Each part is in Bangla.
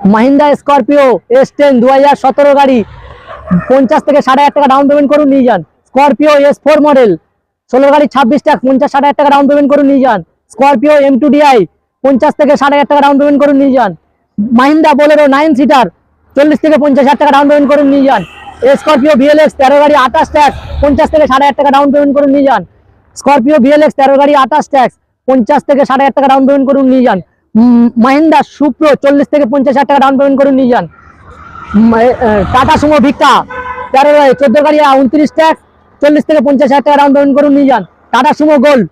মাহিন্দা স্করপিও এস টেন দু হাজার সতেরো গাড়ি। পঞ্চাশ থেকে ষাট হাজার টাকা ডাউন পেমেন্ট করুন, নিয়ে যান। স্করপিও এস ফোর মডেল ষোলো গাড়ি, ছাব্বিশ টাকা পঞ্চাশ ষাট হাজার টাকা ডাউন পেমেন্ট করুন, নিয়ে যান। স্করপিও এম টু ডিআই পঞ্চাশ থেকে ষাট হাজার টাকা ডাউন পেমেন্ট করুন, নিয়ে যান। মাহিন্দা বোলেরো নাইন সিটার চল্লিশ থেকে পঞ্চাশ হাজার টাকা ডাউন পেমেন্ট করুন, নিয়ে যান। স্করপিও ভিএলএক্স তেরো গাড়ি, আঠাশ ট্যাক্স পঞ্চাশ থেকে ষাট হাজার টাকা ডাউন পেমেন্ট করুন, নিয়ে যান। স্করপিও ভিএলএক্স তেরো গাড়ি, আঠাশ ট্যাক্স পঞ্চাশ থেকে ষাট হাজার টাকা ডাউন পেমেন্ট করুন, নিয়ে যান। মাহিন্দা সুপ্রো চল্লিশ থেকে পঞ্চাশ হাজার টাকা ডাউন পেমেন্ট করুন নিয়ে যান। টাটা সুমো ভিক্টা তেরো চোদ্দ গাড়ি উনত্রিশ ট্যাক্স চল্লিশ থেকে পঞ্চাশ হাজার টাকা ডাউন পেমেন্ট করুন নিয়ে যান। টাটা সুমো গোল্ড,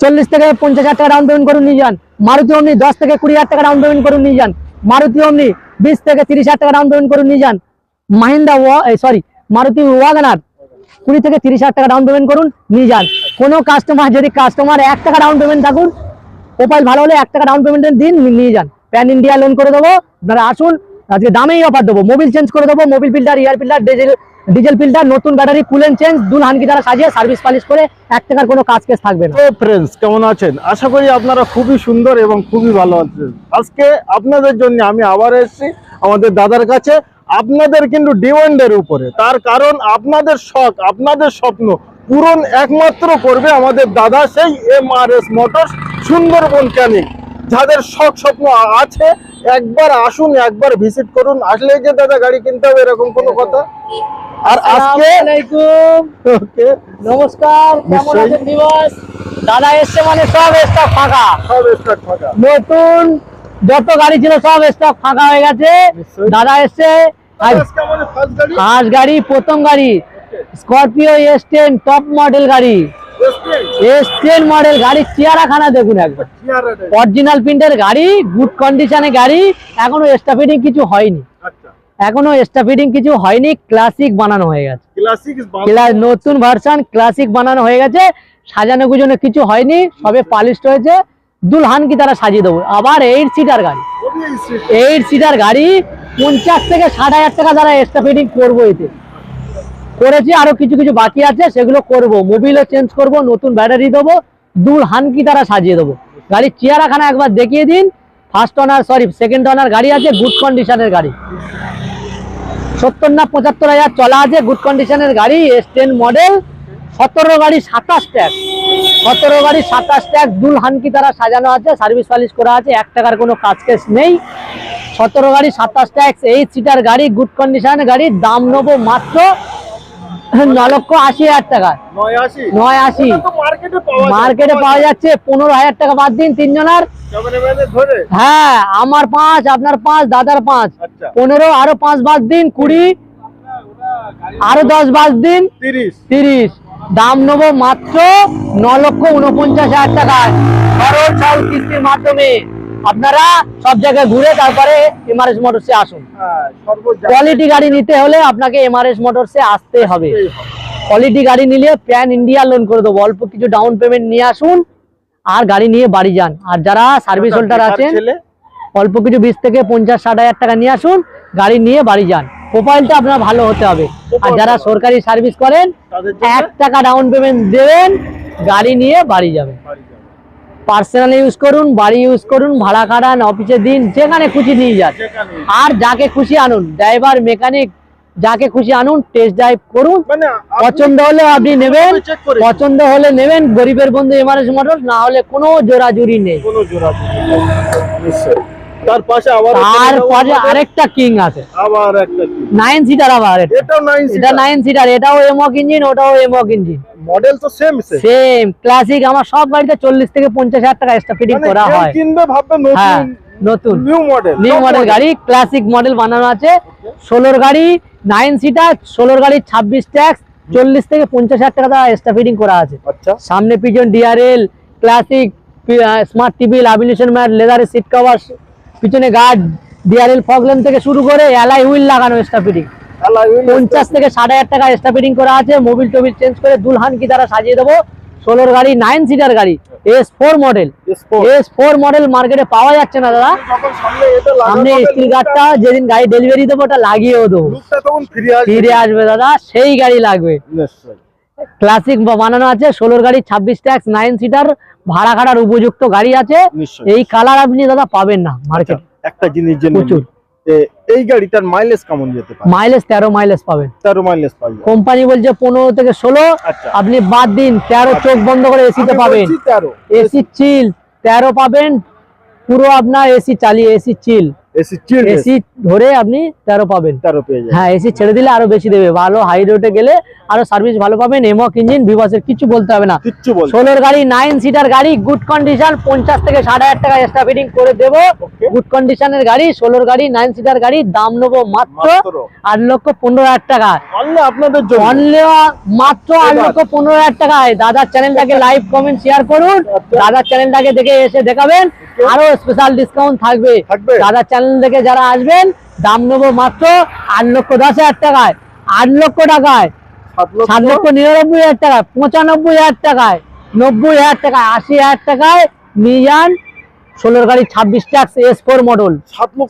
চল্লিশ থেকে পঞ্চাশ হাজার টাকা ডাউন পেমেন্ট করুন নিয়ে যান। মারুতি অমনি দশ থেকে কুড়ি হাজার টাকা ডাউন পেমেন্ট করুন নিয়ে যান। মারুতি অমনি বিশ থেকে তিরিশ হাজার টাকা ডাউন পেমেন্ট করুন নিয়ে যান। মাহিন্দা সরি মারুতি ওয়াগানার কুড়ি থেকে তিরিশ হাজার টাকা ডাউন পেমেন্ট করুন, নিয়ে যান। কোনো কাস্টমার যদি কাস্টমার এক টাকা ডাউন পেমেন্ট থাকুন প্রোফাইল ভালো হলে এক টাকা ডাউন পেমেন্ট দিন নিয়ে যান। প্যান ইন্ডিয়া লোন করে দেবো, আপনারা আসুন, আজকে দামেই অফার দেবো। মোবিল চেঞ্জ করে দেবো mobil filter air filter diesel diesel filter নতুন ব্যাটারি কুলেন চেঞ্জ দুল হানকি দ্বারা সাজিয়ে সার্ভিস পালিশ করে এক টাকার কোনো কাজ কেস থাকবে না। ফ্রেন্ডস কেমন আছেন? আশা করি আপনারা খুবই সুন্দর এবং খুবই ভালো আছেন। আজকে আপনাদের জন্য আমি আবার এসেছি আমাদের দাদার কাছে। আপনাদের কিন্তু ডিমান্ডের উপরে। তার কারণ আপনাদের শখ, আপনাদের স্বপ্ন পূরণ একমাত্র করবে আমাদের দাদা সেই M R S motors Sundarban Canning যাদের শখ স্বপ্ন আছে একবার আসুন একবার ভিজিট করুন। আসলে যে দাদা গাড়ি কিনতে হবে এরকম কোনো কথা? আর আজকে ওকে। নমস্কার কেমন। আছেন দিবস দাদা এসছে মানে সব স্টক ফাঁকা। সব স্টার্ট ফাঁকা। নতুন যত গাড়ি ছিল সব স্টক ফাঁকা হয়ে গেছে। দাদা এসছে। আজ ফার্স্ট গাড়ি। ফার্স্ট গাড়ি প্রথম গাড়ি। Scorpio S ten top model গাড়ি। এস টেন মডেল গাড়ির চেয়ারাখানা দেখুন একবার। অরিজিনাল প্রিন্টের গাড়ি গুড কন্ডিশনে গাড়ি এখনও এক্সট্রা ফিটিং কিছু হয়নি। আচ্ছা। এখনও এক্সট্রা ফিটিং কিছু হয়নি ক্লাসিক বানানো হয়ে গেছে। নতুন ভার্সন ক্লাসিক বানানো হয়ে গেছে সাজানো গুজানো কিছু হয়নি সবে পালিশ হয়েছে। দুলহান কি তারা সাজিয়ে দেবো? আবার এইট সিটার গাড়ি। এইট সিটার গাড়ি পঞ্চাশ থেকে ষাট হাজার টাকা তারা এক্সট্রা ফিটিং করব এতে। করেছি, আরও কিছু কিছু বাকি আছে, সেগুলো করব। মোবিলও চেঞ্জ করব, নতুন ব্যাটারি দেবো, দুল হানকি তারা সাজিয়ে দেবো। গাড়ির চেয়ারাখানা একবার দেখিয়ে দিন। First owner sorry second owner গাড়ি আছে গুড কন্ডিশনের গাড়ি। সত্তর না পঁচাত্তর হাজার চলা আছে গুড কন্ডিশনের গাড়ি এস টেন মডেল সতেরো গাড়ি সাতাশ ট্যাক্স সতেরো গাড়ি সাতাশ ট্যাক্স দুল হানকি তারা সাজানো আছে সার্ভিস ফার্ভিস করা আছে, এক টাকার কোনো কাজ কেস নেই। সতেরো গাড়ি সাতাশ ট্যাক্স এইট সিটার গাড়ি গুড কন্ডিশনের গাড়ি, দাম নেব মাত্র ন লক্ষ আশি হাজার টাকা। নয় আশি মার্কেটে পাওয়া যাচ্ছে পনেরো হাজার টাকা বাদ দিন তিনজনের। হ্যাঁ আমার পাঁচ আপনার পাঁচ দাদার পাঁচ। আচ্ছা। পনেরো আরও পাঁচ বাদ দিন কুড়ি আরও দশ বাদ দিন তিরিশ। দাম নেব মাত্র ন লক্ষ উনপঞ্চাশ হাজার টাকা সরল কিস্তির মাধ্যমে। আপনারা সব জায়গায় ঘুরে তারপরে এমআরএস মোটরসে আসুন। হ্যাঁ কোয়ালিটি গাড়ি নিতে হলে আপনাকে এমআরএস মোটরসে আসতে হবে। কোয়ালিটি গাড়ি নিলে প্যান ইন্ডিয়া লোন করে দেবো। অল্প কিছু ডাউন পেমেন্ট নিয়ে আসুন আর গাড়ি নিয়ে বাড়ি যান। আর যারা সার্ভিস হোল্ডার আছেন অল্প কিছু বিশ থেকে পঞ্চাশ ষাট হাজার টাকা নিয়ে আসুন গাড়ি নিয়ে বাড়ি যান। প্রোফাইলটা আপনার ভালো হতে হবে। আর যারা সরকারি সার্ভিস করেন এক টাকা ডাউন পেমেন্ট দেবেন গাড়ি নিয়ে বাড়ি যাবেন। পার্সোনাল ইউজ করুন বাড়ি ইউজ করুন ভাড়া খাড়ান অফিসে দিন যেখানে খুশি নিয়ে যান। আর যাকে খুশি আনুন ড্রাইভার মেকানিক যাকে খুশি আনুন টেস্ট ড্রাইভ করুন। মানে পছন্দ হলে আপনি নেবেন পছন্দ হলে নেবেন গরিবের বন্ধু এমআরএস মোটর না হলে কোনো জোরাজুরি নেই। কোনো জোড়া নিশ্চয় তার পাশে আরেকটা কিং আছে। আবার একটা কি। নাইন সিটার আবার এটা। এটাও নাইন এটা নাইন সিটার এটাও এমক ইঞ্জিন ওটাও এমক ইঞ্জিন মডেল তো সেম সেম ক্লাসিক আমার সব গাড়িতে চল্লিশ থেকে পঞ্চাশ হাজার টাকা এক্সট্রা ফিটিং মানে করা হয়। কিনবে ভাববে হ্যাঁ নতুন। নতুন নিউ মডেল নিউ মডেল গাড়ি ক্লাসিক মডেল বানানো আছে। ষোলোর গাড়ি নাইন সিটার ষোলোর গাড়ি ছাব্বিশ ট্যাক্স চল্লিশ থেকে পঞ্চাশ হাজার টাকা এক্সট্রা ফিটিং করা আছে। আচ্ছা। সামনে পিছন DRL classic smart TV lamination mat লেদারের সিট কভার পিছনে গার্ড ডিআরএল ফগলেন থেকে শুরু করে অ্যালাই হুইল লাগানো ফিটিং পঞ্চাশ থেকে ষাট হাজার টাকা এক্সট্রা ফিটিং করা আছে মোবিল টোবিল চেঞ্জ করে দুলহান কি তারা সাজিয়ে দেবো? ষোলোর গাড়ি নাইন সিটার গাড়ি S four model S four model মার্কেটে পাওয়া যাচ্ছে না দাদা। সামনে স্টিল গার্ডটা যেদিন গাড়ি ডেলিভারি দেবো ওটা লাগিয়েও দেবো। ফিরে আসবে। দাদা সেই গাড়ি লাগবে। ক্লাসিক বানানো আছে ষোলোর গাড়ি ছাব্বিশ ট্যাক্স নাইন সিটার ভাড়া খাড়ার উপযুক্ত গাড়ি আছে। এই কালার আপনি দাদা পাবেন না মার্কেটে একটা জিনিস প্রচুর। এই গাড়িটার মাইলেজ কেমন যেতে পারে? মাইলেজ তেরো মাইলেজ পাবেন। তেরো মাইলেজ পাবে কোম্পানি বলছে পনেরো থেকে ষোলো। আচ্ছা। আপনি বাদ দিন তেরো চোখ বন্ধ করে এসিতে আমি পাবেন। এসি চিল তেরো পাবেন। পুরো আপনার এসি চালিয়ে এসি চিল এসি এসি ধরে আপনি তেরো পাবেন। তেরো পেয়ে যাবে হ্যাঁ এসি ছেড়ে দিলে আরও বেশি দেবে। ভালো হাই রোডে গেলে আরও সার্ভিস ভালো পাবেন। এমক ইঞ্জিন বিবাসের কিছু বলতে হবে না। কিচ্ছু ষোলোর গাড়ি নাইন সিটার গাড়ি গুড কন্ডিশন পঞ্চাশ থেকে ষাট হাজার টাকা এক্সট্রা ফিটিং করে দেবো। গুড কন্ডিশনের গাড়ি ষোলোর গাড়ি নাইন সিটার গাড়ি দাম নেব মাত্র আট লক্ষ পনেরো হাজার টাকা। অনলি আপনাদের জন্য। মাত্র আট লক্ষ পনেরো হাজার টাকায় দাদার চ্যানেলটাকে লাইভ কমেন্ট শেয়ার করুন। আচ্ছা। দাদার চ্যানেলটাকে দেখে এসে দেখাবেন। আরও স্পেশাল ডিসকাউন্ট থাকবে। থাকবে? দাদার চ্যানেল থেকে যারা আসবেন দাম নেব মাত্র আট লক্ষ দশ হাজার টাকায়। আট লক্ষ টাকায়। সাত লক্ষ? নিরানব্বই হাজার টাকায়। পঁচানব্বই হাজার টাকায়। নব্বই হাজার টাকায়। আশি হাজার টাকায় নিয়ে যান ষোলোর গাড়ি ছাব্বিশ tax S four model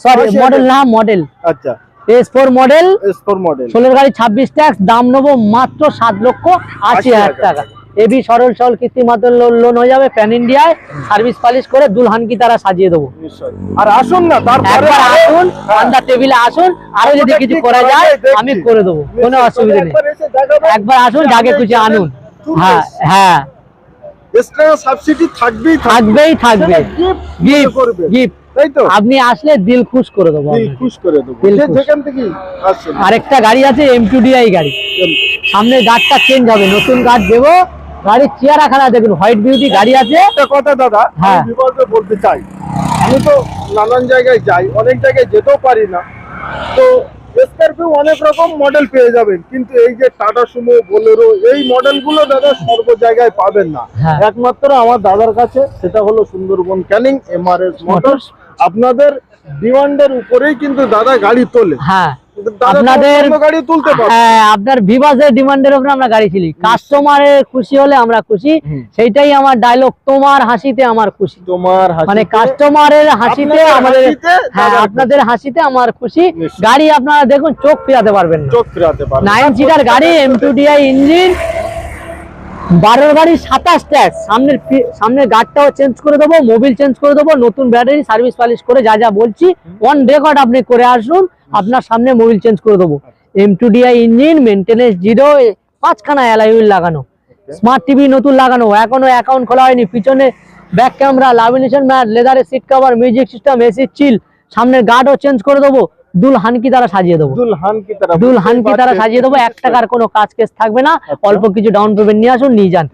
sorry model. না মডেল আচ্ছা। S four model S four model ষোলোর গাড়ি ছাব্বিশ ট্যাক্স দাম নেব মাত্র সাত লক্ষ আশি হাজার টাকা। এবি সরল সরল কিস্তির মাধ্যমে লোন হয়ে যাবে প্যান ইন্ডিয়ায় সার্ভিস পালিশ করে দুলহানকি তারা সাজিয়ে দেবো। আর আসুন না তারপরে একবার আসুন। আন্ডার টেবিলে আসুন আরও যদি কিছু করা যায় আমি করে দেবো কোনো অসুবিধা নেই। একবার আসুন যাকে আপনি আনুন। হ্যাঁ হ্যাঁ। extra থাকবেই থাকবে। থাকবেই থাকবে। গিফট গিফট আপনি আসলে দিল খুশ করে দেবো আরেকটা গাড়ি আছে এম টু ডিআই গাড়ি। সামনে গার্ডটা চেঞ্জ হবে নতুন গাছ দেবো গাড়ির চেয়ারাখানা দেখুন হোয়াইট বিউটি গাড়ি আছে। একটা কথা দাদা হ্যাঁ। বলতে চাই। আমি তো নানান জায়গায় যাই অনেক জায়গায় যেতেও পারি না। তো স্করপিও অনেক রকম মডেল পেয়ে যাবেন কিন্তু এই যে টাটা সুমো বোলেরো এই মডেলগুলো দাদা সর্ব জায়গায় পাবেন না। হ্যাঁ। একমাত্র আমার দাদার কাছে সেটা হলো সুন্দরবন ক্যানিং এমআরএস মোটরস আপনাদের ডিমান্ডের উপরেই কিন্তু দাদা গাড়ি তোলে। হ্যাঁ। আপনাদের- হ্যাঁ আপনার বিভাসের ডিমান্ডের উপরে আমরা গাড়ি ছিলি। কাস্টমারের খুশি হলে আমরা খুশি। সেইটাই আমার ডায়লগ তোমার হাসিতে আমার খুশি। তোমার মানে কাস্টমারের হাসিতে আমাদের হ্যাঁ আপনাদের হাসিতে আমার খুশি। গাড়ি আপনারা দেখুন চোখ ফিরাতে পারবেন চোখ ফিরাতে পারবেন নাইন সিটার গাড়ি এম টু ডিআই ইঞ্জিন বারোর গাড়ি সাতাশ ট্যাক্স সামনের সামনের গার্ডটাও চেঞ্জ করে দেবো মোবিল চেঞ্জ করে দেবো, নতুন ব্যাটারি সার্ভিস পালিশ করে যা যা বলছি অন রেকর্ড আপনি করে আসুন, আপনার সামনে মোবিল চেঞ্জ করে দেবো। M two DI engine maintenance zero পাঁচখানা অ্যালাইউল লাগানো। স্মার্ট টিভি নতুন লাগানো, এখনও অ্যাকাউন্ট খোলা হয়নি, পিছনে ব্যাক ক্যামেরা লামিনেশন ম্যাট লেদারের seat cover music system AC chill সামনের গার্ডও চেঞ্জ করে দেবো। দুল হানকি দ্বারা সাজিয়ে দেবো। দুলহান কি তারা তারা সাজিয়ে দেবো এক টাকার কোনো কাজ কেস থাকবে না। অল্প কিছু ডাউন পেমেন্ট নিয়ে আসুন নিয়ে যান।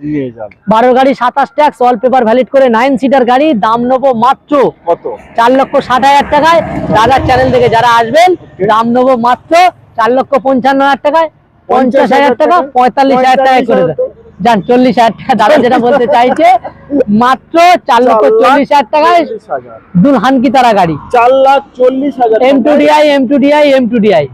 বারো গাড়ি সাতাশ ট্যাক্স অল পেপার ভ্যালিড করে নাইন সিটার গাড়ি দাম নেব মাত্র কত? চার লক্ষ ষাট হাজার টাকায়। দাদার চ্যানেল থেকে যারা আসবেন দাম নেব মাত্র চার লক্ষ পঞ্চান্ন হাজার টাকায়। পঞ্চাশ হাজার টাকা পঁয়তাল্লিশ হাজার টাকায় করে দেন। যান চল্লিশ হাজার টাকা দাদা যেটা বলতে চাইছে মাত্র চার লক্ষ চল্লিশ হাজার টাকায় চল্লিশ হাজার। দুল হানকি তারা গাড়ি। চার লাখ চল্লিশ হাজার M two DI M two DI M two DI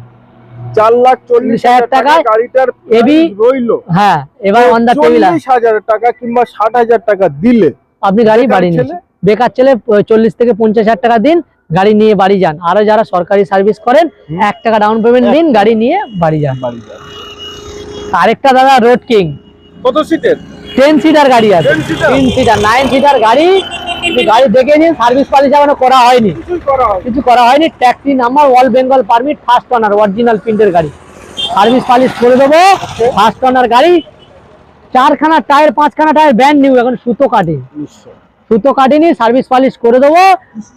চার লাখ চল্লিশ হাজার টাকা গাড়িটার এবি price হ্যাঁ এবার অন দা টেবিল হাজার টাকা কিংবা ষাট হাজার টাকা দিলে। আপনি গাড়ি বাড়ি নিন। বেকার ছেলে চল্লিশ থেকে পঞ্চাশ হাজার টাকা দিন গাড়ি নিয়ে বাড়ি যান। আরও যারা সরকারি সার্ভিস করেন। এক টাকা ডাউন পেমেন্ট দিন গাড়ি নিয়ে বাড়ি যান। বাড়ি যাবে। আরেকটা দাদা রোড কিং কত সিটের টেন সিটার গাড়ি আছে। 10 seater? তিন সিটার নাইন সিটার গাড়ি। গাড়ি দেখে নিন সার্ভিস পালিশ এখনও করা হয়নি। হয় কিছু করা হয়নি। Taxi number all Bengal permit first owner original প্রিন্টের গাড়ি। সার্ভিস পালিশ করে দেবো ফার্স্ট অনার গাড়ি। চারখানা টায়ার পাঁচখানা টায়ার ব্যান্ড নিউ এখন সুতো কাটে। সুতো কাটিনি সার্ভিস পালিশ করে দেবো।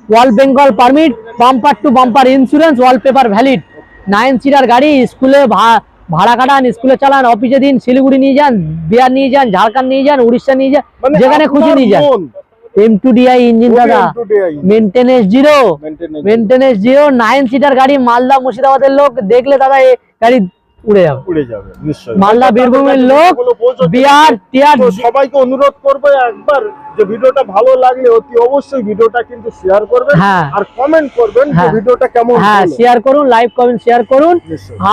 All Bengal permit bumper to bumper insurance wallpaper valid nine seater গাড়ি স্কুলে ভা- ভাড়া কাটান স্কুলে চালান অফিসে দিন শিলিগুড়ি নিয়ে যান বিহার নিয়ে যান ঝাড়খন্ড নিয়ে যান উড়িষ্যা নিয়ে যান মানে যেখানে খুশি নিয়ে যান। এম টু ডিআই ইঞ্জিন দাদা। M2DI, maintenance zero. Maintenance zero nine seater গাড়ি মালদা মুর্শিদাবাদের লোক। দেখলে দাদা এই গাড়ি উড়ে যাবে। উড়ে যাবে নিশ্চয়ই। মালদা বীরভূমের লোক বিহার টিয়ার সবাইকে অনুরোধ করব একবার যে ভিডিওটা ভালো লাগলে অতি অবশ্যই ভিডিওটা কিন্তু শেয়ার করবেন হ্যাঁ। আর কমেন্ট করবেন যে হ্যাঁ। ভিডিওটা কেমন হ্যাঁ শেয়ার করুন লাইভ কমেন্ট শেয়ার করুন।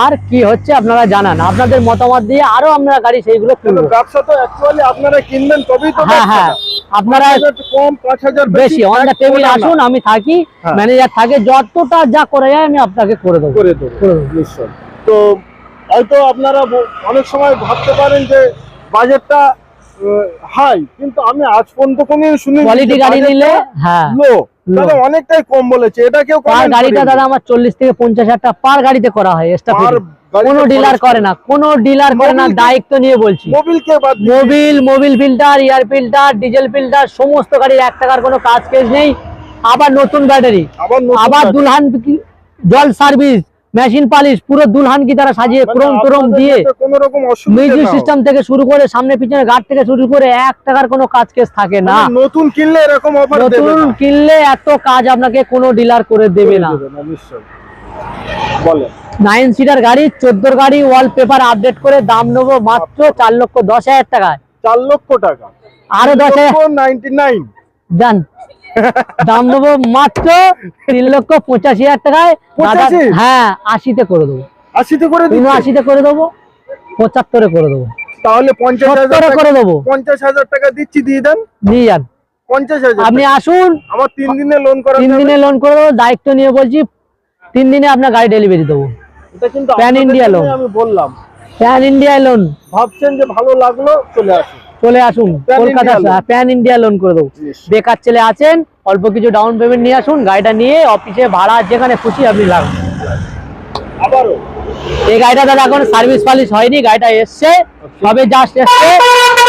আর কি হচ্ছে আপনারা জানান। আপনাদের মতামত দিয়ে আরও আমরা গাড়ি সেইগুলো কিন্তু তুলবো। ব্যবসা তো অ্যাকচুয়ালি আপনারা কিনবেন তবেই তো হ্যাঁ হ্যাঁ। আপনারা কম পাঁচ হাজার বেশি অন টেবিল আসুন আমি থাকি। ম্যানেজার থাকে যতটা যা করে যায় আমি আপনাকে করে দেবো। করে দেবো। করে দেবো। নিশ্চয় তো হয়তো আপনারা অনেক সময় ভাবতে পারেন যে বাজেটটা হাই কিন্তু আমি আজ পর্যন্ত কোনো শুনি কোয়ালিটি গাড়ি নিলে হ্যাঁ লো অনেকটাই কম বলেছে। এটা কেউ পার গাড়িটা দাদা আমার চল্লিশ থেকে পঞ্চাশ হাজার টাকা পার গাড়িতে করা হয় এক্সট্রা কোনো ডিলার করে। না কোনো ডিলার করে না দায়িত্ব নিয়ে বলছি। মোবিল কে বাদ mobil mobil filter air filter diesel filter সমস্ত গাড়ির এক টাকার কোনো কাজ কেস নেই। আবার নতুন ব্যাটারি আবার। দুলহান জল সার্ভিস মেশিন পালিশ পুরো দুলহান কি তারা সাজিয়ে মানে ক্রোম দিয়ে কোনো রকম মিউজিক সিস্টেম থেকে শুরু করে সামনে পিছনে গার্ড থেকে শুরু করে এক টাকার কোনো কাজ কেস থাকে না। মানে নতুন কিনলে এরকম অফার দেবে নতুন কিনলে এত কাজ আপনাকে কোনো ডিলার করে দেবে না। নাইন সিটার গাড়ি চোদ্দোর গাড়ি ওয়ালপেপার আপডেট করে দাম নেব মাত্র চার লক্ষ দশ হাজার টাকায়। চার লক্ষ টাকা। আরও দশ হাজার নাইনটি নাইন। যান দাম নেব মাত্র তিন লক্ষ পঁচাশি হাজার টাকায়। হ্যাঁ আশিতে করে দেবো। আশিতে করে দিচ্ছে? উনআশিতে করে দেবো পঁচাত্তরে করে দেবো। তাহলে পঞ্চাশ হাজার করে দেবো। পঞ্চাশ হাজার টাকা দিচ্ছি দিয়ে দেন। নিয়ে যান। পঞ্চাশ হাজার আপনি আসুন। আমার তিন দিনে লোন করা তিন দিনে লোন করে দেবো দায়িত্ব নিয়ে বলছি তিন দিনে আপনার গাড়ি ডেলিভারি দেবো। India জন্যই loan। আমি বললাম। প্যান ইন্ডিয়া লোন ভাবছেন যে ভালো লাগল চলে আসুন। চলে আসুন কলকাতা প্যান ইন্ডিয়া লোন করে দেবো। বেকার ছেলে আছেন অল্প কিছু ডাউন পেমেন্ট নিয়ে আসুন গাড়িটা নিয়ে অফিসে ভাড়া যেখানে খুশি আপনি লাগুন। এই গাড়িটা দাদা এখন সার্ভিস পালিশ হয়নি গাড়িটা এসছে সবে জাস্ট এসছে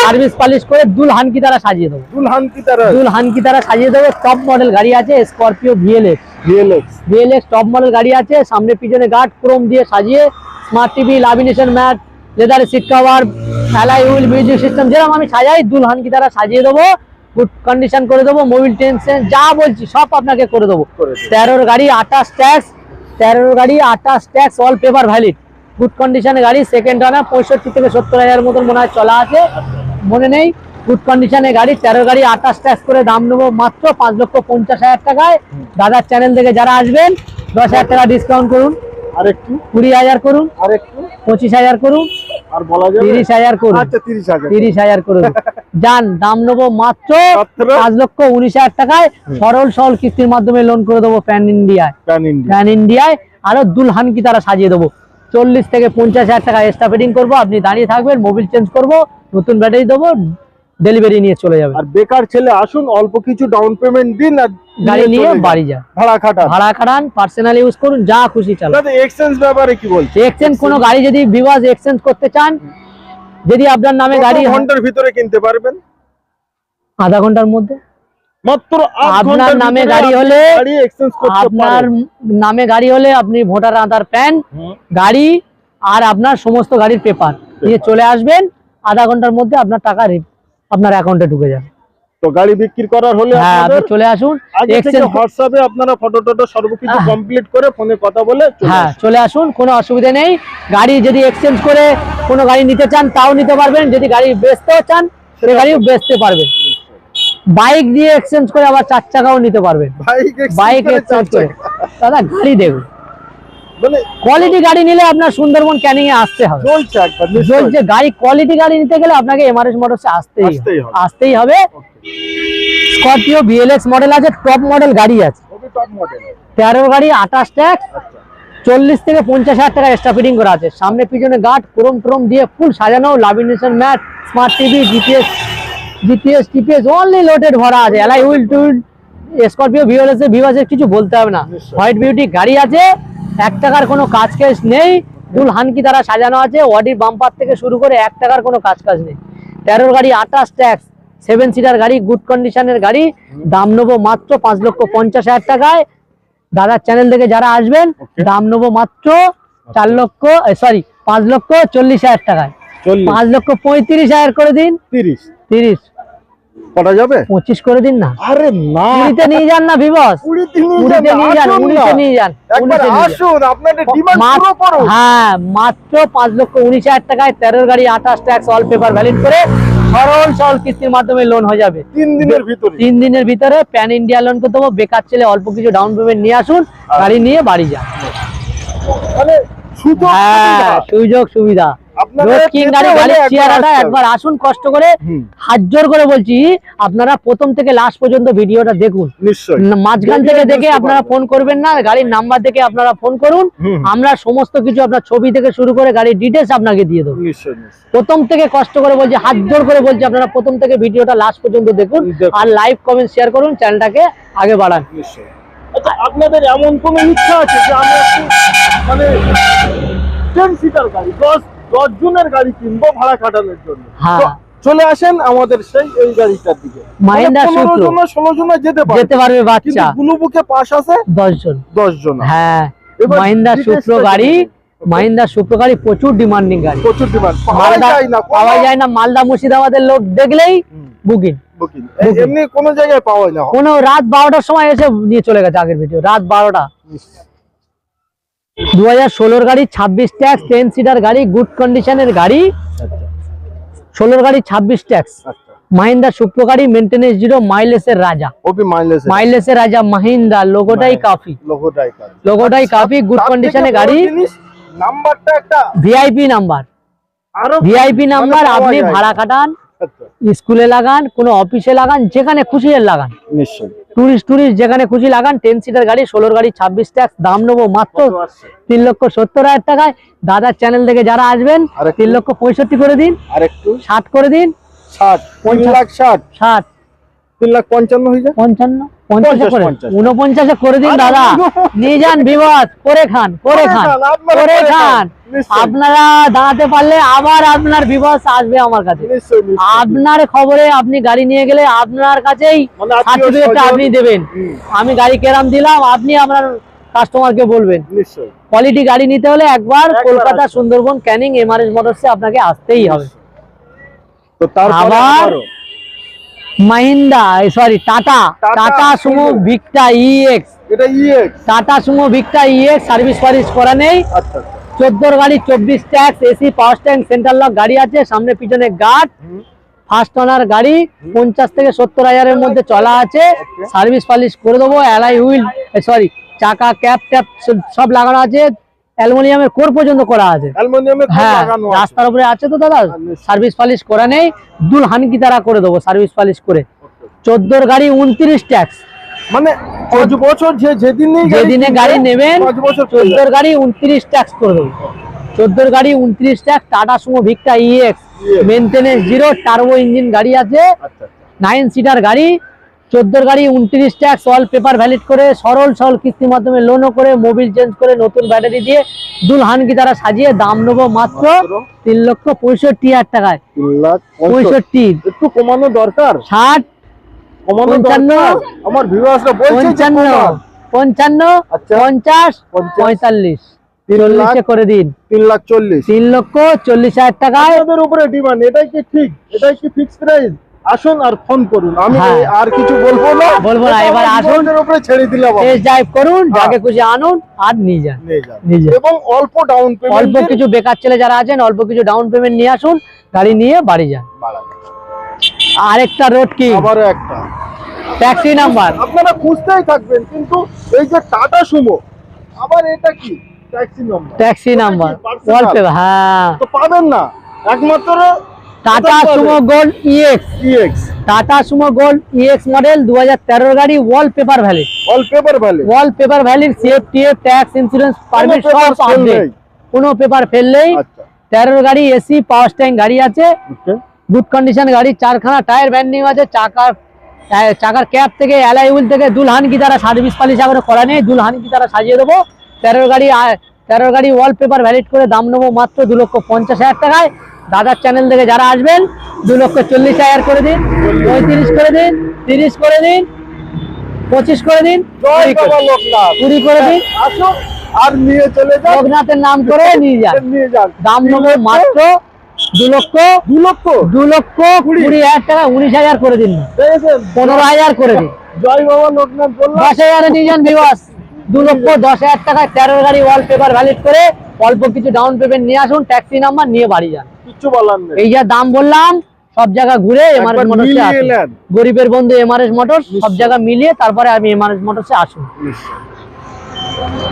সার্ভিস পালিশ করে দুল হানকি তারা সাজিয়ে দেবো। দুলহান কি তারা। দুল হানকি তারা সাজিয়ে দেবো টপ মডেল গাড়ি আছে Scorpio VLX VLX VLX top model গাড়ি আছে সামনে পিছনে গার্ড ক্রোম দিয়ে সাজিয়ে smart TV lamination mat leather seat cover alloy wheel music system যেরকম আমি সাজাই দুলহান কি তারা সাজিয়ে দেবো গুড কন্ডিশন করে দেবো মোবিল টেনশন যা বলছি সব আপনাকে করে দেবো। তেরোর গাড়ি আঠাশ ট্যাক্স তেরোর গাড়ি আঠাশ tax all paper valid good কন্ডিশনের গাড়ি সেকেন্ড রানার পঁয়ষট্টি থেকে সত্তর হাজার মতন মনে হয় চলা আছে মনে নেই। গুড কন্ডিশনের গাড়ি তেরো গাড়ি আঠাশ ট্যাক্স করে দাম নেব মাত্র পাঁচ লক্ষ পঞ্চাশ হাজার টাকায়। দাদার চ্যানেল থেকে যারা আসবেন দশ হাজার টাকা ডিসকাউন্ট করুন। আরেকটু। কুড়ি হাজার করুন। আরেকটু। পঁচিশ হাজার করুন। আর বলা যাবে? তিরিশ হাজার করুন। আচ্ছা তিরিশ হাজার। তিরিশ হাজার করুন। যান দাম নেব মাত্র? পাঁচ লক্ষ উনিশ হাজার টাকায়। সরল সরল কিস্তির মাধ্যমে লোন করে দেবো প্যান ইন্ডিয়ায় প্যান প্যান ইন্ডিয়ায় আরও দুলহান কি তারা সাজিয়ে দেবো। চল্লিশ থেকে পঞ্চাশ হাজার টাকা এক্সট্রা ফিটিং করব। আপনি দাঁড়িয়ে থাকবেন মোবিল চেঞ্জ করব নতুন ব্যাটারি দেবো ডেলিভারি নিয়ে চলে যাবে। আর বেকার ছেলে আসুন অল্প কিছু ডাউন পেমেন্ট দিন আর গাড়ি নিয়ে বাড়ি যান। ভাড়া খাটান। ভাড়া খাটান পার্সোনাল ইউজ করুন যা খুশি চালান। দাদা এক্সচেঞ্জ ব্যাপারে কি বলছে এক্সচেঞ্জ কোনো গাড়ি যদি বিবাস এক্সচেঞ্জ করতে চান যদি আপনার নামে গাড়ি ঘণ্টার ভিতরে কিনতে পারবেন? আধা ঘণ্টার মধ্যে। মাত্র আপনার নামে গাড়ি হলে গাড়ি এক্সচেঞ্জ করতে আপনার নামে গাড়ি হলে আপনি ভোটার আধার প্যান গাড়ি আর আপনার সমস্ত গাড়ির পেপার নিয়ে চলে আসবেন। আধা ঘণ্টার মধ্যে আপনার টাকা আপনার অ্যাকাউন্টে ঢুকে যাবে। তো গাড়ি বিক্রি করার হলে হ্যাঁ আপনি চলে আসুন এক্সচেঞ্জ হোয়াটসঅ্যাপে আপনারা ফটো টটো সর্বকিছু হ্যাঁ। কমপ্লিট করে ফোনে কথা বলে হ্যাঁ চলে আসুন কোনো অসুবিধা নেই। গাড়ি যদি এক্সচেঞ্জ করে কোনো গাড়ি নিতে চান তাও নিতে পারবেন। যদি গাড়ি বেচতেও চান সে গাড়িও বেচতে পারবেন। বাইক দিয়ে এক্সচেঞ্জ করে আবার চার চাকাও নিতে পারবেন। বাইক এক্সচেঞ্জ করে দাদা গাড়ি দেখুন। মানে কোয়ালিটি গাড়ি নিলে আপনার সুন্দরবন ক্যানিং এ আসতে হবে। চলছে গাড়ি কোয়ালিটি গাড়ি নিতে গেলে আপনাকে এমআরএস মোটরসে আসতেই আসতেই হবে। আসতেই হবে। স্করপিও বিএলএক্স মডেল আছে টপ মডেল গাড়ি আছে। তেরো গাড়ি আঠাশ ট্যাক্স আচ্ছা। চল্লিশ থেকে পঞ্চাশ হাজার টাকা এক্সট্রা ফিটিং করা আছে। সামনে পিছনে গার্ড ক্রোম ট্রোম দিয়ে ফুল সাজানো lamination mat smart TV GPS GPS TPS only loaded ভরা আছে। এলাই হুইল টুইল স্করপিও ভিওলেস ভিভাসের কিছু বলতে হবে না। হোয়াইট বিউটি গাড়ি আছে। এক টাকার কোনো কাজ কেস নেই। দুল হানকি দ্বারা সাজানো আছে। ওয়াডির বাম্পার থেকে শুরু করে এক টাকার কোনো কাজ কাজ নেই। তেরোর গাড়ি আটাশ ট্যাক্স সেভেন সিটার গাড়ি গুড কন্ডিশনের গাড়ি। দাম নেব মাত্র পাঁচ লক্ষ পঞ্চাশ হাজার টাকায়। দাদার চ্যানেল থেকে যারা আসবেন দাম নেব মাত্র চার লক্ষ সরি পাঁচ লক্ষ চল্লিশ হাজার টাকায়। পাঁচ লক্ষ পঁয়ত্রিশ হাজার করে দিন। তিরিশ। তিরিশ। করা যাবে? পঁচিশ করে দিন না। আরে না। কুড়িতে নিয়ে যান না ভিবস। কুড়িতে নিয়ে যান না। নিয়ে যান হ্যাঁ মাত্র পাঁচ লক্ষ উনিশ হাজার টাকায় তেরোর গাড়ি আঠাশ ট্যাক্স অল পেপার ভ্যালিড করে সরল সরল কিস্তির মাধ্যমে লোন হয়ে যাবে। তিন দিনের ভিতরে। তিন দিনের ভিতরে প্যান ইন্ডিয়া লোন দেবো বেকার ছেলে অল্প কিছু ডাউন পেমেন্ট নিয়ে আসুন গাড়ি নিয়ে বাড়ি যান। সুযোগ হ্যাঁ সুবিধা। আপনারা একবার আসুন কষ্ট করে হাত জোর করে বলছি প্রথম থেকে লাস্ট পর্যন্ত ভিডিওটা দেখুন। মাঝখান থেকে দেখে আপনারা ফোন করবেন না গাড়ির নাম্বার দেখে আপনারা ফোন করুন। আমরা সমস্ত কিছু আপনার ছবি থেকে শুরু করে গাড়ির ডিটেলস আপনাকে দিয়ে দেবো। প্রথম থেকে কষ্ট করে বলছি হাত জোর করে বলছি আপনারা প্রথম থেকে ভিডিওটা লাস্ট পর্যন্ত দেখুন। আর লাইভ কমেন্ট শেয়ার করুন চ্যানেলটাকে আগে বাড়ান। নিশ্চয়ই। আচ্ছা আপনাদের এমন কোন ইচ্ছা আছে যে আমরা মানে টেন সিটার গাড়ি দশ দশ জনের গাড়ি কিনবো ভাড়া খাটানোর জন্য। হ্যাঁ। চলে আসেন আমাদের সেই এই গাড়িটার দিকে। জন ষোলো জন যেতে যেতে পারবে বাচ্চা। ব্লু বুকে পাস আছে দশ জন হ্যাঁ। details সুপ্রো টা গাড়ি জেনে। গাড়ি প্রচুর ডিমান্ডিং গাড়ি। প্রচুর ডিমান্ড পাওয়া যায় না মালদা মুর্শিদাবাদের লোক দেখলেই বুকিং এমনি কোনো জায়গায় পাওয়া যায় না। কোনো রাত বারোটার সময় এসে নিয়ে চলে গেছে আগের ভিডিও রাত বারোটা। দু হাজার ষোলোর গাড়ি ছাব্বিশ ট্যাক্স টেন সিটার গাড়ি গুড কন্ডিশনের গাড়ি। ষোলোর গাড়ি ছাব্বিশ ট্যাক্স। মাহিন্দ্রা সুপ্রো গাড়ি মেনটেনেন্স জিরো মাইলেসের রাজা। মাইলেসের রাজা। মাহিন্দ্রা লোগোটাই কাফি লোগোটাই লোগোটাই কাফি গুড কন্ডিশনের গাড়ি। নাম্বারটা একটা। ভিআইপি নাম্বার ভিআইপি নাম্বার আপনি ভাড়া কাটান আচ্ছা, স্কুলে লাগান কোনো অফিসে লাগান যেখানে খুশি লাগান। নিশ্চয়ই। টুরিস্ট টুরিস্ট যেখানে খুশি লাগান টেন সিটার গাড়ি ষোলোর গাড়ি ছাব্বিশ ট্যাক্স দাম নেব মাত্র তিন লক্ষ সত্তর হাজার টাকায়। দাদার চ্যানেল থেকে যারা আসবেন তিন লক্ষ পঁয়ষট্টি করে দিন আর একটু ষাট করে দিন ষাট পঞ্চাশ লাখ ষাট। ষাট। তিন লাখ পঞ্চান্ন হয়ে যায়। পঞ্চান্ন। পঞ্চাশে করে। উনপঞ্চাশে করে দিন দাদা। নিয়ে যান করে খান করে খান করে খান। আপনারা দাঁড়াতে পারলে আবার আপনার আসবে আমার কাছে। আপনার খবরে আপনি গাড়ি নিয়ে গেলে আপনার কাছেই মানে সার্টিফিকেটটা আপনি দেবেন। আমি গাড়ি কেরাম দিলাম আপনি আপনার কাস্টমারকে বলবেন। কোয়ালিটি গাড়ি নিতে হলে একবার কলকাতা। সুন্দরবন ক্যানিং এমআরএস মোটরসে আপনাকে আসতেই হবে। তো তারপরে আবার-। Mahindra sorry Tata Tata Sumo. Victa EX এটা EX Tata Sumo Victa EX service ফার্ভিস করা নেই। আচ্ছা আচ্ছা। চোদ্দোর গাড়ি চব্বিশ tax AC power tank central lock গাড়ি আছে সামনে পিছনে গার্ড ফার্স্ট ওনার গাড়ি পঞ্চাশ থেকে সত্তর হাজারের মধ্যে চলা আছে। সার্ভিস ফার্ভিস করে দেবো অ্যালাই হুইল সরি চাকা ক্যাপ ট্যাপ সব লাগানো আছে। অ্যালুমিনিয়ামের কোর পর্যন্ত করা আছে। হ্যাঁ রাস্তার উপরে আছে তো দাদা? সার্ভিস ফালিশ করা নেই। দুল হানকি তারা করে দেবো সার্ভিস ফালিশ করে। চোদ্দোর গাড়ি উনত্রিশ ট্যাক্স। মানে পাঁচ বছর যেদিনে গাড়ি নেবেন চোদ্দোর গাড়ি উনত্রিশ ট্যাক্স করে দেবো। চোদ্দোর গাড়ি উনত্রিশ tax Tata Sumo Victa EX maintenance zero turbo engine গাড়ি আছে। আচ্ছা নাইন সিটার গাড়ি। চোদ্দোর গাড়ি উনত্রিশ ট্যাক্স অল পেপার ভ্যালিড করে সরল সরল কিস্তির মাধ্যমে লোনও করে মোবিল চেঞ্জ করে নতুন ব্যাটারি দিয়ে দুলহান কি তারা সাজিয়ে দাম নেব মাত্র? তিন লক্ষ পঁয়ষট্টি হাজার টাকায়। পঁয়ষট্টি। একটু কমানো দরকার। ষাট পঞ্চান্ন। আমার পঞ্চান্ন পঞ্চান্ন আচ্ছা। পঞ্চাশ। পঁয়তাল্লিশ। চল্লিশে করে দিন। তিন লাখ চল্লিশ। তিন লক্ষ চল্লিশ হাজার টাকায়। উপরে ডিমান্ড এটাই কি ঠিক? এটাই কি ফিক্স প্রাইস আসুন আর ফোন করুন। আমি হ্যাঁ। আর কিছু বলব না। বলব না, এবার আসুন। উপরে ছেড়ে দিলাম টেস্ট ড্রাইভ করুন হ্যাঁ। যাকে খুশি আনুন আর নিয়ে যান। নিয়ে যান। এবং অল্প ডাউন পেমেন্ট অল্প কিছু বেকার ছেলে যারা আছেন অল্প কিছু ডাউন পেমেন্ট নিয়ে আসুন গাড়ি নিয়ে বাড়ি যান। আরেকটা রোড কি? আবার একটা। ট্যাক্সি নাম্বার আপনারা খুঁজতেই থাকবেন কিন্তু এই যে টাটা সুমো আবার এটা কি? Taxi number taxi number? Wallpaper হ্যাঁ। তো পাবেন না। একমাত্র Tata Sumo gold EX EX Tata Sumo gold EX model দু হাজার তেরোর গাড়ি wall paper valid all paper valid wall paper ভ্যালির safety tax insurance permit সব আপডেট কোনো পেপার ফেল নেই। আচ্ছা। তেরোর গাড়ি এসি পাওয়ার স্ট্যান্ড গাড়ি আছে। গুড কন্ডিশন গাড়ি চারখানা টায়ার ব্যান্ডিং আছে। চাকার চাকার ক্যাপ থেকে অ্যালাই হুইল থেকে দুলহান কি তারা সার্ভিস পালিশ করে করা নেই। দুলহান কি তারা সাজিয়ে দেবো। তেরোর গাড়ি আহ, তেরোর গাড়ি ওয়ালপেপার ভ্যালিড করে দাম নেব মাত্র দু লক্ষ পঞ্চাশ হাজার টাকায়। দাদার চ্যানেল থেকে যারা আসবেন দু লক্ষ চল্লিশ হাজার করে দিন পঁয়ত্রিশ করে দিন তিরিশ করে দিন পঁচিশ করে দিন কুড়ি করে- দিন আসুন আর নিয়ে চলে যান। লোকনাথের নাম করে নিয়ে যান। নিয়ে যান। দাম নেব মাত্র দু লক্ষ দু লক্ষ। দু লক্ষ কুড়ি। হাজার টাকা উনিশ হাজার করে দিন। পনেরো হাজার করে দিন। জয় বাবা লোকনাথ দশ হাজারে নিয়ে যান বিবাস দু লক্ষ দশ হাজার টাকায় তেরো গাড়ি ওয়াল পেপার ভ্যালিড করে অল্প কিছু ডাউন পেমেন্ট নিয়ে আসুন ট্যাক্সি নাম্বার নিয়ে বাড়ি যান। কিচ্ছু নেই। এই যা দাম বললাম সব জায়গা ঘুরে এমআরএস মোটরসে আসুন। গরিবের বন্ধু এমআরএস মোটর সব জায়গা মিলিয়ে তারপরে আমি এমআরএস মোটরসে আসুন।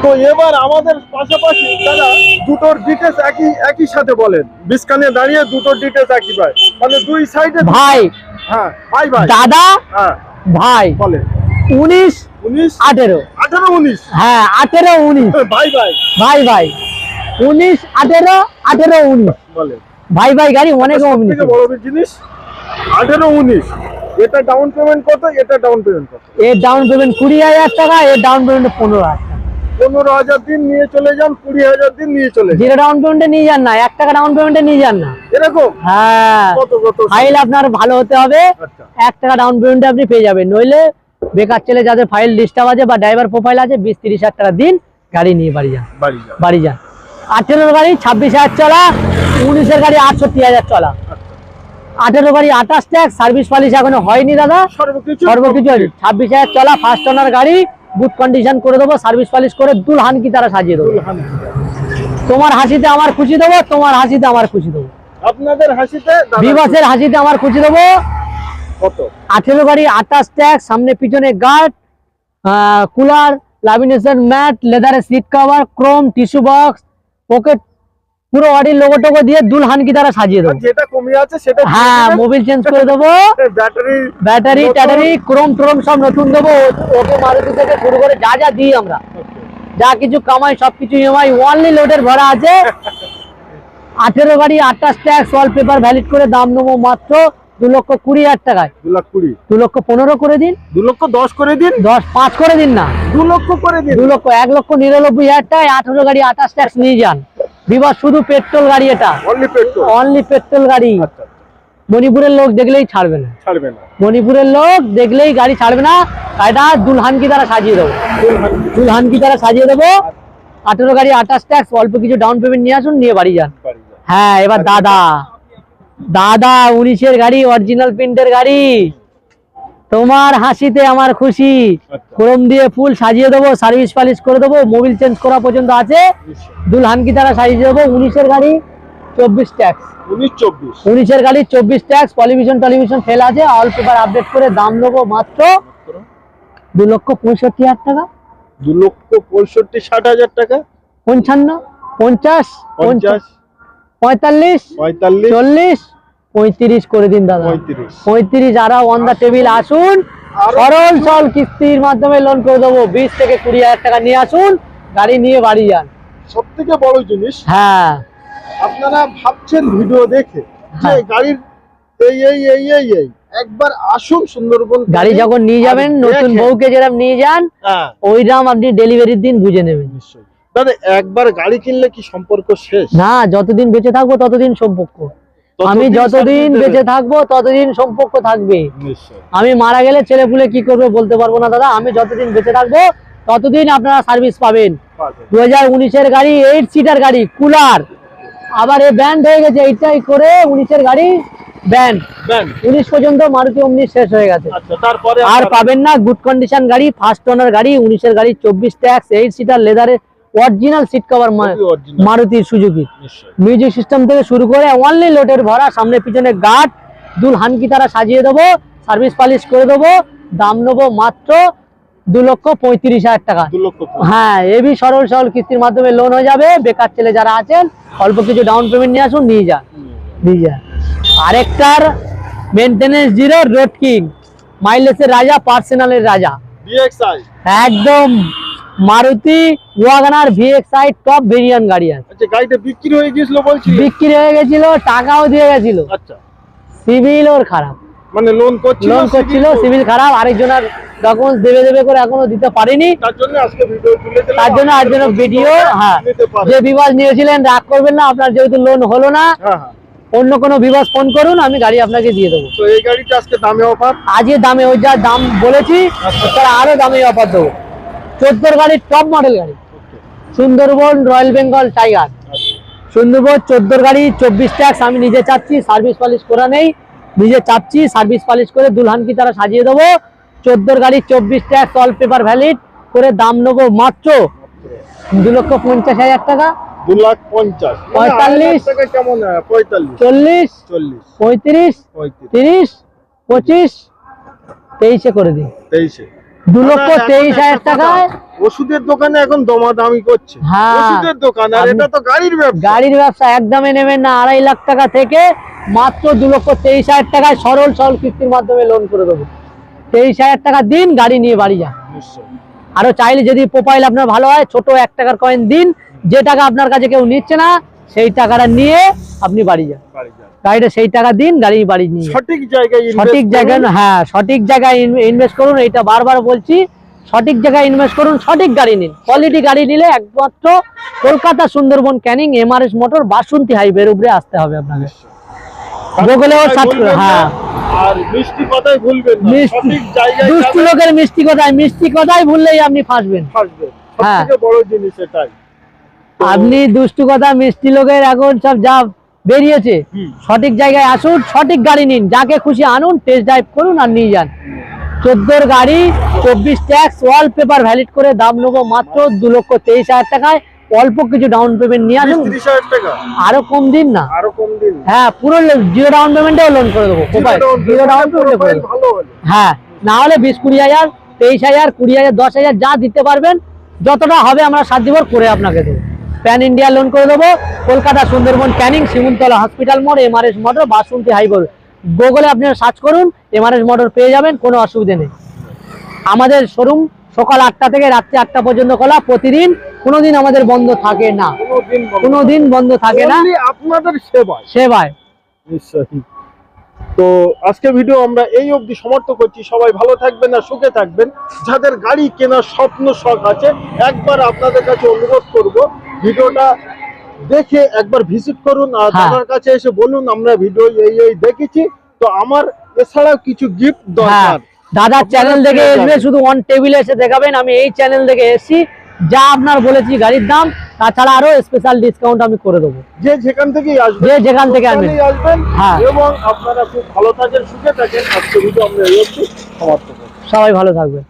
তো এবার আমাদের পাশাপাশি দাদা দুটোর ডিটেলস একই একই সাথে বলেন। বিস্কানে দাঁড়িয়ে দুটোর ডিটেলস একই ভাই মানে দুই সাইডে ভাই। হ্যাঁ ভাই ভাই। দাদা হ্যাঁ। ভাই। বলেন। উনিশ উনিশ আঠেরো। আঠারো উনিশ। হ্যাঁ আঠেরো উনিশ। ভাই ভাই। ভাই ভাই। উনিশ আঠেরো আঠেরো উনিশ। ভাই ভাই গাড়ি অনেক বড় জিনিস আঠেরো উনিশ। এটা ডাউন পেমেন্ট কত? এটা ডাউন পেমেন্ট কত? এর ডাউন পেমেন্ট কুড়ি হাজার টাকা এর ডাউন পেমেন্ট পনেরো হাজার পনেরো হাজার দিন নিয়ে চলে যান কুড়ি হাজার দিন নিয়ে চলে জিরো ডাউন পেমেন্টে নিয়ে যান না এক টাকা ডাউন পেমেন্টে নিয়ে যান না। এরকম? হ্যাঁ। ফাইল আপনার ভালো হতে হবে। আচ্ছা। এক টাকা ডাউন পেমেন্টে আপনি পেয়ে যাবেন। নইলে বেকার ছেলে যাদের ফাইল ডিস্টার্ব আছে বা ড্রাইভার প্রোফাইল আছে বিশ তিরিশ হাজার টাকা দিন গাড়ি নিয়ে বাড়ি যান। বাড়ি যান। বাড়ি যান। আঠেরোর গাড়ি ছাব্বিশ হাজার চলা উনিশের গাড়ি আটষট্টি হাজার চলা। আঠেরো গাড়ি আঠাশ ট্যাক্স সার্ভিস পালিশ এখনও হয়নি দাদা। সর্বকিছু? ছাব্বিশ হাজার চলা ফার্স্ট ওনার গাড়ি গুড কন্ডিশন করে দেবো সার্ভিস পালিশ করে দুল হানকি তারা সাজিয়ে দেবো। তোমার হাসিতে আমার খুশি দেবো তোমার হাসিতে আমার খুশি দেবো। আপনাদের হাসিতে বিবাসের হাসিতে আমার খুশি দেবো। কত? আঠেরো গাড়ি আঠাশ ট্যাক্স সামনে পিছনে গার্ড কুলার লামিনেশন ম্যাট লেদারের seat cover chrome tissue box pocket পুরো অডির লোগো টোগো দিয়ে দুল হানকি তারা সাজিয়ে দেবো। যেটা কমে আছে সেটা হ্যাঁ মোবিল চেঞ্জ করে দেবো। ব্যাটারি ব্যাটারি ট্যাটারি ক্রোম ট্রোম সব নতুন দেবো। ওকে মারুতি থেকে শুরু করে যা যা দিই আমরা। যা কিছু কামাই সবকিছু ইএমআই ওয়ানলি লোডের ভরা আছে। আঠেরো গাড়ি আটটা ট্যাক্স ওয়াল পেপার ভ্যালিড করে দাম নেব মাত্র দু লক্ষ কুড়ি হাজার টাকায়। দু লাখ কুড়ি। দু লক্ষ পনেরো করে দিন। দু লক্ষ দশ করে দিন? দশ পাঁচ করে দিন না। দু লক্ষ করে দিন? দু লক্ষ এক লক্ষ নিরানব্বই হাজার টাকায় আঠেরো গাড়ি আঠাশ ট্যাক্স নিয়ে যান। বিবাহ শুধু পেট্রোল গাড়ি এটা। অনলি পেট্রোল অনলি পেট্রোল গাড়ি। আচ্ছা মণিপুরের লোক দেখলেই ছাড়বে না। ছাড়বে না। মণিপুরের লোক দেখলেই গাড়ি ছাড়বে না। গাড়িটা দুলহানকি দ্বারা সাজিয়ে দেবো। দুলহানকি দ্বারা সাজিয়ে দেবো। আঠেরো গাড়ি আঠাশ ট্যাক্স অল্প কিছু ডাউন পেমেন্ট নিয়ে আসুন নিয়ে বাড়ি যান। হ্যাঁ এবার দাদা। দাদা উনিশের গাড়ি অরিজিনাল প্রিন্টের গাড়ি। তোমার হাসিতে আমার খুশি। আচ্ছা। ক্রোম দিয়ে ফুল সাজিয়ে দেবো সার্ভিস পালিশ করে দেবো মোবিল চেঞ্জ করা পর্যন্ত আছে। দুলহানকি দ্বারা সাজিয়ে দেবো উনিশের গাড়ি চব্বিশ ট্যাক্স উনিশ উনিশের গাড়ি চব্বিশ ট্যাক্স পলিভিশন টেলিভিশন ফেল আছে। অল পেপার আপডেট করে দাম নেব মাত্র দু লক্ষ পঁয়ষট্টি হাজার টাকা। দু লক্ষ পঁয়ষট্টি ষাট হাজার টাকা? পঞ্চান্ন পঞ্চাশ। পঞ্চাশ। পঁয়তাল্লিশ পঁয়তাল্লিশ। চল্লিশ পঁয়ত্রিশ করে দিন দাদা। পঁয়ত্রিশ। আরা অন দা টেবিল আসুন। সরল সরল কিস্তির মাধ্যমে লোন করে দেবো। বিশ থেকে কুড়ি হাজার টাকা নিয়ে আসুন। গাড়ি নিয়ে বাড়ি যান। সব থেকে বড় জিনিস হ্যাঁ। আপনারা ভাবছেন ভিডিও দেখে যে হ্যাঁ। গাড়ির এই এই এই এই এই একবার আসুন সুন্দরবন গাড়ি যখন নিয়ে যাবেন নতুন বউকে যেরকম নিয়ে যান হ্যাঁ। ওই আপনি ডেলিভারির দিন বুঝে নেবেন। নিশ্চয়ই। দাদা একবার গাড়ি কিনলে কি সম্পর্ক শেষ? না যতদিন বেঁচে থাকব ততদিন সম্পর্ক। আমি যতদিন বেঁচে থাকব ততদিন সম্পর্ক থাকবে। আমি মারা গেলে ছেলে পুলে কি করবে বলতে পারব না দাদা। আমি যতদিন বেঁচে থাকব ততদিন আপনারা সার্ভিস পাবেন। দু হাজার উনিশের গাড়ি এইট সিটার গাড়ি কুলার আবার এ ব্যান্ড হয়ে গেছে এইটাই করে উনিশের গাড়ি ব্যান্ড উনিশ পর্যন্ত মারুতি অমনি শেষ হয়ে গেছে। আচ্ছা আর পাবেন না গুড কন্ডিশন গাড়ি ফার্স্ট ওনার গাড়ি উনিশের গাড়ি চব্বিশ ট্যাক্স এইট সিটার লেদারের অরিজিনাল সিট কভার। মারুতির সুজুকি মিউজিক সিস্টেম থেকে শুরু করে অনলি লোটের ভরা সামনে পিছনে গার্ড দুল হানকি তারা সাজিয়ে দেবো সার্ভিস পালিশ করে দেবো দাম নেব মাত্র দু লক্ষ পঁয়ত্রিশ হাজার টাকা। হ্যাঁ এবি সরল সরল কিস্তির মাধ্যমে লোন হয়ে যাবে বেকার ছেলে যারা আছেন অল্প কিছু ডাউন পেমেন্ট নিয়ে আসুন নিয়ে যান। নিয়ে যান। আরেকটার মেনটেনেন্স জিরো রোড কিং মাইলেজের রাজা পার্সোনালের রাজা। একদম Maruti WagonR VXI top variant গাড়ি আছে। আচ্ছা গাড়িটা বিক্রি হয়ে গিয়েছিল বলছি। বিক্রি হয়ে গেছিল টাকাও দিয়ে গেছিল। আচ্ছা। সিভিল ওর খারাপ। মানে লোন করছিল লোন করছিল সিভিল খারাপ আরেকজনের ডকুমেন্টস দেবে দেবে করে এখনও দিতে পারেনি। তার জন্য আজকে ভিডিও তুলে দিলাম। তার জন্য আর জন্য ভিডিও হ্যাঁ। যে বিবাস নিয়েছিলেন রাগ করবেন না আপনার যেহেতু লোন হলো না হ্যাঁ হ্যাঁ। অন্য কোনো বিবাস ফোন করুন আমি গাড়ি আপনাকে দিয়ে দেবো। তো এই গাড়িটা আজকে দামে অফার আজকে দামে ওই যা দাম বলেছি তার আরও দামে অফার দেবো। চোদ্দোর গাড়ির টপ মডেল গাড়ি। সুন্দরবন রয়্যাল বেঙ্গল টাইগার সুন্দরবন চোদ্দোর গাড়ি চব্বিশ ট্যাক্স আমি নিজে চাচ্ছি সার্ভিস পালিশ করা নেই। নিজে চাচ্ছি সার্ভিস পালিশ করে দুলহানকি তারা সাজিয়ে দেবো। চোদ্দোর গাড়ি চব্বিশ ট্যাক্স অল পেপার ভ্যালিড করে দাম নেব মাত্র দু লক্ষ পঞ্চাশ হাজার টাকা। দু লাখ পঞ্চাশ। পঁয়তাল্লিশ। কেমন পঁয়তাল্লিশ। চল্লিশ। চল্লিশ। পঁয়ত্রিশ। পঁয়ত্রিশ। তিরিশ। পঁচিশ। তেইশে করে দিন। তেইশে। দু লক্ষ তেইশ হাজার টাকায় ওষুধের দোকানে এখন দমাদামি করছে হ্যাঁ। ওষুধের দোকান আর এটা তো গাড়ির ব্যবসা গাড়ির ব্যবসা একদমই নেবেন না আড়াই লাখ টাকা থেকে মাত্র দু লক্ষ তেইশ হাজার টাকায় সরল সরল কিস্তির মাধ্যমে লোন করে দেবো তেইশ হাজার টাকা দিন গাড়ি নিয়ে বাড়ি যান। আরও চাইলে যদি প্রোফাইল আপনার ভালো হয় ছোট এক টাকার কয়েন দিন যে টাকা আপনার কাছে কেউ নিচ্ছে না সেই টাকাটা নিয়ে আপনি বাড়ি যান বাড়ি যান। গাড়িটা সেই টাকা দিন গাড়ি বাড়ি নিয়ে সঠিক জায়গায় সঠিক জায়গায় হ্যাঁ সঠিক জায়গায় ইনভেস্ট করুন এটা বারবার বলছি। সঠিক জায়গায় ইনভেস্ট করুন সঠিক গাড়ি নিন। কোয়ালিটি গাড়ি নিলে একমাত্র কলকাতা সুন্দরবন ক্যানিং এমআরএস মোটর বাসন্তী হাইওয়ের উপরে আসতে হবে আপনাকে। গুগলেও হ্যাঁ। মিষ্টি কথাই ভুলবেন দুষ্টু লোকের মিষ্টি কথায় মিষ্টি কথায় ভুললেই আপনি ফাঁসবেন। ফাঁসবেন। হ্যাঁ। বড় জিনিস এটাই। আপনি দুষ্টু কথা মিষ্টি লোকের এখন সব যা বেরিয়েছে। সঠিক জায়গায় আসুন সঠিক গাড়ি নিন যাকে খুশি আনুন টেস্ট ড্রাইভ করুন আর নিয়ে যান। চোদ্দোর গাড়ি চব্বিশ ট্যাক্স ওয়াল পেপার ভ্যালিড করে দাম নেব মাত্র দু লক্ষ তেইশ হাজার টাকায়। অল্প কিছু ডাউন পেমেন্ট নিয়ে আসুন। আরও কম দিন না। আরও কম দিন? হ্যাঁ পুরো জিরো ডাউন পেমেন্টেও লোন করে দেবো জিরো ডাউন পেমেন্টে করে দেবো। হ্যাঁ না হলে বিশ কুড়ি হাজার তেইশ হাজার কুড়ি হাজার দশ হাজার যা দিতে পারবেন যতটা হবে আমরা সাত দিবর করে আপনাকে দেবো। প্যান ইন্ডিয়া লোন করে দেবো। কলকাতা সুন্দরবন ক্যানিং শিমুলতলা হসপিটাল মোড় এমআরএস মোটর বাসন্তী হাইবোর গুগলে আপনারা সার্চ করুন এমআরএস মোটর পেয়ে যাবেন কোনো অসুবিধে নেই। আমাদের শোরুম সকাল আটটা থেকে রাত্রি আটটা পর্যন্ত খোলা প্রতিদিন। কোনোদিন আমাদের বন্ধ থাকে না। কোনোদিন বন্ধ বন্ধ থাকে না। আপনাদের সেবায়। সেবায়। নিশ্চয়ই। তো আজকে ভিডিও আমরা এই অবধি সমর্থ করছি। সবাই ভালো থাকবেন আর সুখে থাকবেন। যাদের গাড়ি কেনার স্বপ্ন শখ আছে একবার আপনাদের কাছে অনুরোধ করব ভিডিওটা দেখে একবার ভিজিট করুন আর হ্যাঁ। দাদার কাছে এসে বলুন আমরা ভিডিও এই এই দেখেছি। তো আমার এছাড়াও কিছু গিফট হ্যাঁ। দরকার। দাদার চ্যানেল দেখে পেয়ে এসবে শুধু অন টেবিলে এসে দেখাবেন। আমি এই চ্যানেল থেকে এসেছি। যা আপনার বলেছি গাড়ির দাম তাছাড়া আরও স্পেশাল ডিসকাউন্ট আমি করে দেবো। যে যেখান থেকেই আসবেন যে যেখান থেকে আসবেন। হ্যাঁ। এবং আপনারা খুব ভালো থাকেন সুখে থাকেন সবাই ভালো থাকবেন।